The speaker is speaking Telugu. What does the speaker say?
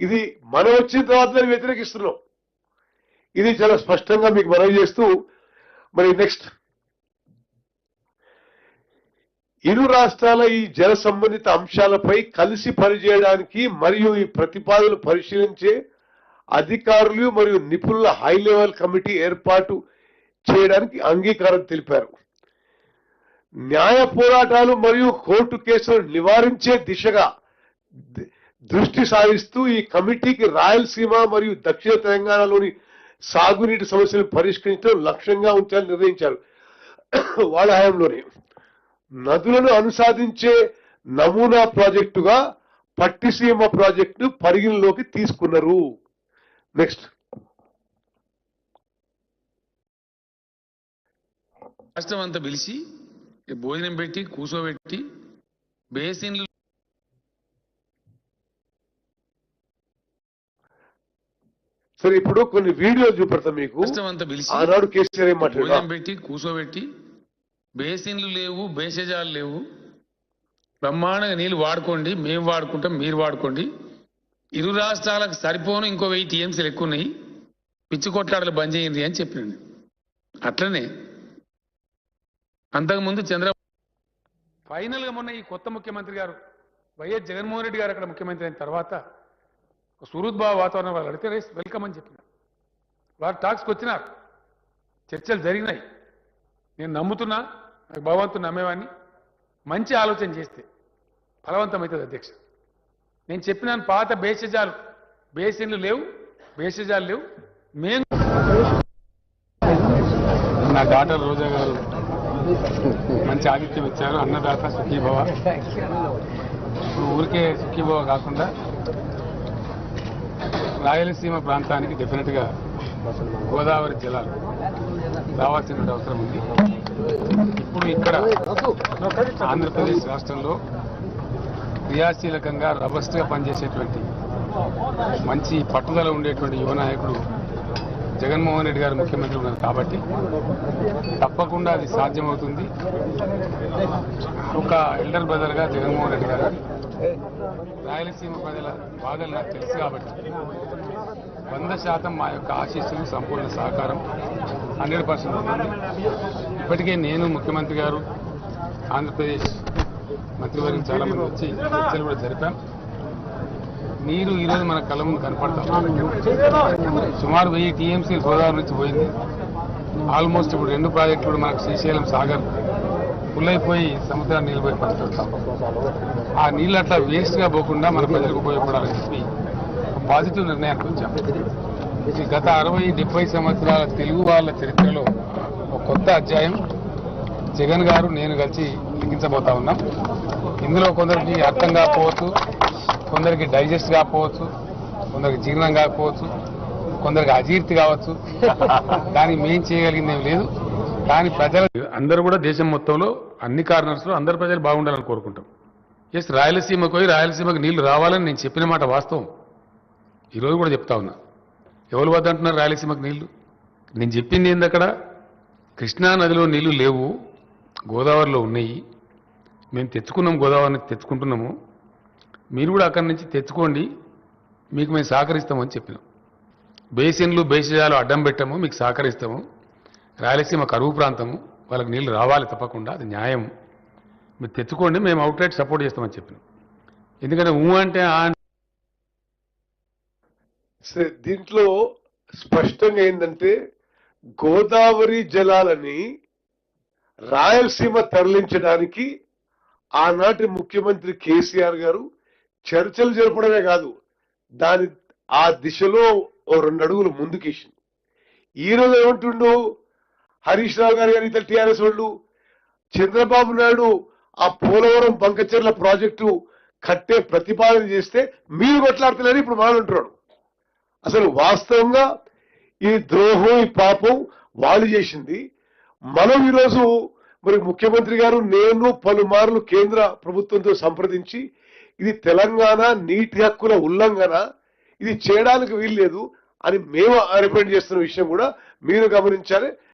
ఇది మనం వచ్చిన తర్వాత వ్యతిరేకిస్తున్నాం. ఇది చాలా స్పష్టంగా మీకు మనవి చేస్తూ మరి నెక్స్ట్ ఇరు రాష్ట్రాల ఈ జల సంబంధిత అంశాలపై కలిసి పనిచేయడానికి మరియు ఈ ప్రతిపాదనలు పరిశీలించే అధికారులు మరియు నిపుణుల హై లెవెల్ కమిటీ ఏర్పాటు చేయడానికి అంగీకారం తెలిపారు. న్యాయ పోరాటాలు మరియు కోర్టు కేసులను నివారించే దిశగా దృష్టి సారిస్తూ ఈ కమిటీకి రాయలసీమ మరియు దక్షిణ తెలంగాణలోని సాగునీటి సమస్యలను పరిష్కరించడం లక్ష్యంగా ఉంచాలని నిర్ణయించారు. వాళ్ళ హయాంలోనే. నదులను అనుసాదించే నమూనా ప్రాజెక్టుగా పట్టిసీమ ప్రాజెక్టు పరిగణలోకి తీసుకున్నారు. నెక్స్ట్. రాష్ట్రం అంతా పిలిచి భోజనం పెట్టి కూర్చోబెట్టి బేసిన్లు సరే ఇప్పుడు కొన్ని వీడియోలు చూపెడతాం మీకు. ఆనాడు కేసీఆర్ ఏం మాట్లాడారు పెట్టి కూర్చోబెట్టి బేసిన్లు లేవు బేసజాలు లేవు. బ్రహ్మాండంగా నీళ్ళు వాడుకోండి మేము వాడుకుంటాం మీరు వాడుకోండి. ఇరు రాష్ట్రాలకు సరిపోను ఇంకో వెయ్యి టీఎంసీలు ఎక్కువ ఉన్నాయి పిచ్చి కొట్లాడలు బంద్ చేయండి అని చెప్పినండి. అట్లనే. అంతకుముందు చంద్ర ఫైనల్గా మొన్న ఈ కొత్త ముఖ్యమంత్రి గారు వైఎస్ జగన్మోహన్ రెడ్డి గారు అక్కడ ముఖ్యమంత్రి అయిన తర్వాత ఒక సుహృద్భావ వాతావరణం వాళ్ళు అడిగితే రేస్ వెల్కమ్ అని చెప్పిన వారు టాక్స్కి వచ్చినారు. చర్చలు జరిగినాయి. నేను నమ్ముతున్నా నాకు భగవంతుని నమ్మేవాడిని. మంచి ఆలోచన చేస్తే ఫలవంతమవుతుంది అధ్యక్ష. నేను చెప్పినాను పాత బేసజాలు బేసిన్లు లేవు బేసజాలు లేవు. మేము నా డాటర్ రోజా గారు మంచి ఆతిథ్యం ఇచ్చారు. అన్నదాత సుఖీభవ. ఊరికే సుఖీభవ కాకుండా రాయలసీమ ప్రాంతానికి డెఫినెట్గా గోదావరి జలాలు రావాల్సిన అవసరం ఉంది. ఇప్పుడు ఇక్కడ ఆంధ్రప్రదేశ్ రాష్ట్రంలో క్రియాశీలకంగా రబస్ట్గా పనిచేసేటువంటి మంచి పట్టుదల ఉండేటువంటి యువ నాయకుడు జగన్మోహన్ రెడ్డి గారు ముఖ్యమంత్రి ఉన్నారు కాబట్టి తప్పకుండా అది సాధ్యమవుతుంది. ఒక ఎల్డర్ బ్రదర్గా జగన్మోహన్ రెడ్డి గారు రాయలసీమ ప్రజల బాధలు నాకు తెలుసు కాబట్టి వంద శాతం మా యొక్క ఆశీస్సులు సంపూర్ణ సహకారం హండ్రెడ్ పర్సెంట్ ఉంటుంది. ఇప్పటికే నేను ముఖ్యమంత్రి గారు ఆంధ్రప్రదేశ్ మంత్రివర్గం చాలా మంది వచ్చి చర్చలు కూడా జరిపాం. నీరు ఈరోజు మన కళ్ళ ముందు కనపడతాం సుమారు వెయ్యి టీఎంసీ గోదావరి నుంచి పోయింది. ఆల్మోస్ట్ ఇప్పుడు రెండు ప్రాజెక్టులు కూడా మనకు శ్రీశైలం సాగర్ ఫుల్ అయిపోయి సముద్రాన్ని నిలబోయి పడుతుంటాం ఆ నీళ్ళు అట్లా వేస్ట్గా పోకుండా మన ప్రజలకు ఉపయోగపడాలని చెప్పి పాజిటివ్ నిర్ణయానికి వచ్చాం. గత అరవై డెబ్బై సంవత్సరాల తెలుగు వాళ్ళ చరిత్రలో ఒక కొత్త అధ్యాయం జగన్ గారు నేను కలిసి లిఖించబోతా ఉన్నాం. ఇందులో కొందరికి అర్థం కాకపోవచ్చు కొందరికి డైజెస్ట్ కాకపోవచ్చు కొందరికి జీర్ణం కాకపోవచ్చు కొందరికి అజీర్తి కావచ్చు. దానికి మేం చేయగలిగింది ఏం లేదు. కానీ ప్రజలు అందరూ కూడా దేశం మొత్తంలో అన్ని కార్నర్స్లో అందరు ప్రజలు బాగుండాలని కోరుకుంటాం. ఎస్ రాయలసీమకు పోయి రాయలసీమకు నీళ్ళు రావాలని నేను చెప్పిన మాట వాస్తవం. ఈరోజు కూడా చెప్తా ఉన్నా. ఎవరు వద్దంటున్నారు రాయలసీమకు నీళ్ళు? నేను చెప్పింది ఏంది అక్కడ? కృష్ణా నదిలో నీళ్ళు లేవు గోదావరిలో ఉన్నాయి. మేము తెచ్చుకున్నాం గోదావరి తెచ్చుకుంటున్నాము. మీరు కూడా అక్కడి నుంచి తెచ్చుకోండి. మీకు మేము సహకరిస్తామని చెప్పినాం. బేసిన్లు బేసిజాలు అడ్డం పెట్టాము మీకు సహకరిస్తాము. రాయలసీమ కరువు ప్రాంతము వాళ్ళకి నీళ్ళు రావాలి తప్పకుండా అది న్యాయం మీరు తెచ్చుకోండి మేము అవుట్లెట్ సపోర్ట్ చేస్తామని చెప్పినాం. ఎందుకంటే ఊ అంటే ఆ దీంట్లో స్పష్టంగా ఏంటంటే గోదావరి జలాలని రాయలసీమ తరలించడానికి ఆనాటి ముఖ్యమంత్రి కేసీఆర్ గారు చర్చలు జరపడమే కాదు దాని ఆ దిశలో ఓ రెండు అడుగులు ముందుకేసింది. ఈ రోజు ఏమంటుండు హరీష్ రావు గారు కానీ ఇతర టీఆర్ఎస్ వాళ్ళు చంద్రబాబు నాయుడు ఆ పోలవరం బంకచెర్ల ప్రాజెక్టు కట్టే ప్రతిపాదన చేస్తే మీరు కొట్లాడతలేరు ఇప్పుడు మానంటున్నాడు అసలు వాస్తవంగా ఈ ద్రోహం ఈ పాపం వాళ్ళు చేసింది. మనం ఈరోజు మరి ముఖ్యమంత్రి గారు నేను పలుమార్లు కేంద్ర ప్రభుత్వంతో సంప్రదించి ఇది తెలంగాణ నీటి హక్కుల ఉల్లంఘన ఇది చేయడానికి వీల్లేదు అని మేము రిప్రజెంట్ చేస్తున్న విషయం కూడా మీరు గమనించాలి.